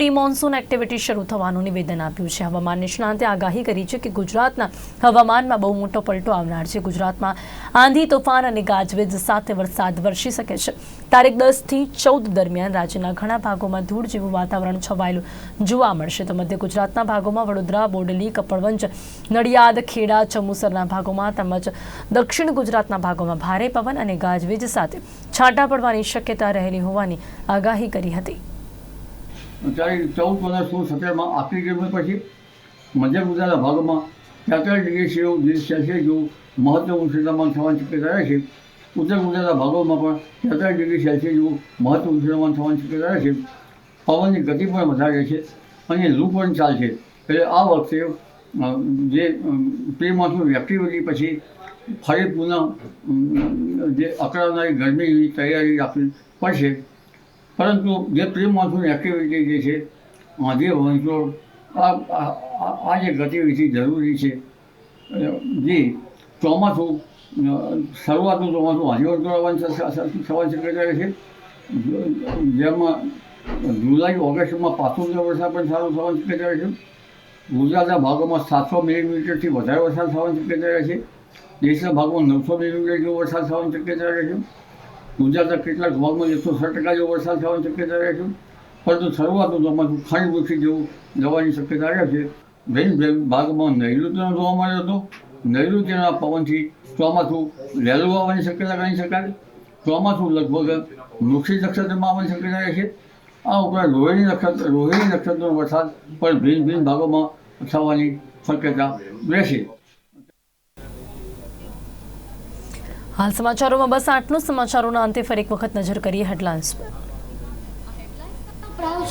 Pre monsoon activity શરૂ થવાનું નિવેદન આપ્યું છે. હવામાન નિષ્ણાંતે આગાહી કરી છે કે ગુજરાતના હવામાનમાં બહુ મોટો પલટો આવનાર છે. ગુજરાતમાં આંધી, તોફાન અને ગાજવીજ સાથે વરસાદ વરસી શકે છે. તારીખ દસથી ચૌદ દરમિયાન રાજ્યના ઘણા ભાગોમાં ધૂળ જેવું વાતાવરણ છવાયેલું જોવા મળશે. તો મધ્ય ગુજરાતના ભાગોમાં વડોદરા, બોડેલી, કપડવંજ, નડિયાદ, ખેડા ચમુસરના ભાગોમાં તેમજ દક્ષિણ ગુજરાતના ભાગોમાં ભારે પવન અને ગાજવીજ સાથે છાંટા પડવાની શક્યતા રહેલી હોવાની આગાહી કરી હતી. તારીખ ચૌદ પંદર સોળ સત્તરમાં આખરી ગરમી પછી મધ્ય ગુજરાતના ભાગોમાં તેત્રીસ ડિગ્રી સેલ્સિયસ જેવું મહત્તમ ઉષ્ણતામાન થવાની શક્યતા રહે છે. ઉત્તર ગુજરાતના ભાગોમાં પણ તેત્રીસ ડિગ્રી સેલ્સિયસ જેવું મહત્તમ ઉષ્ણતામાન થવાની શક્યતા રહે છે. પવનની ગતિ પણ વધારે છે અને લૂ પણ ચાલશે. એટલે આ વખતે જે પ્રી મોન્સૂન એક્ટિવિટી પછી ફરી પુનઃ જે અકળાવનારી ગરમીની તૈયારી રાખવી પડશે. પરંતુ જે પ્રી મોન્સૂન એક્ટિવિટી જે છે જે વંશોળ આ જે ગતિવિધિ જરૂરી છે જે ચોમાસું શરૂઆતનું ચોમાસું આજે આવવાની થવાની શક્યતા છે. જેમાં જુલાઈ, ઓગસ્ટમાં પાછું વરસાદ પણ સારો થવાની શક્યતા છે. ગુજરાતના ભાગોમાં સાતસો મિલીમીટરથી વધારે વરસાદ થવાની શક્યતા છે. દેશના ભાગમાં નવસો મિલીમીટર જેવો વરસાદ થવાની શક્યતા છે. ગુજરાતના કેટલાક ભાગમાં એકસો સાત ટકા જેવો વરસાદ થવાની શક્યતા રહે છે. પરંતુ શરૂઆતનું ચોમાસું ખંડ વૃક્ષી જેવું જવાની શક્યતા રહે છે. ભેજ ભાગમાં નૈઋત્યનો જોવા મળ્યો હતો. નૈઋત્યના પવનથી ચોમાસું વહેલું આવવાની શક્યતા ગણી શકાય. ચોમાસું લગભગ વૃક્ષી નક્ષત્રમાં આવવાની શક્યતા રહે છે. આ ઉપરાંત રોહિણી નક્ષત્ર, રોહિણી નક્ષત્રનો વરસાદ પણ ભિન્ન ભિન્ન ભાગોમાં થવાની શક્યતા રહેશે. હાલ સમાચારોમાં બસ આટલું સમાચારોના અંતે ફરી એક વખત નજર કરીએ હેડલાઇન્સ પર.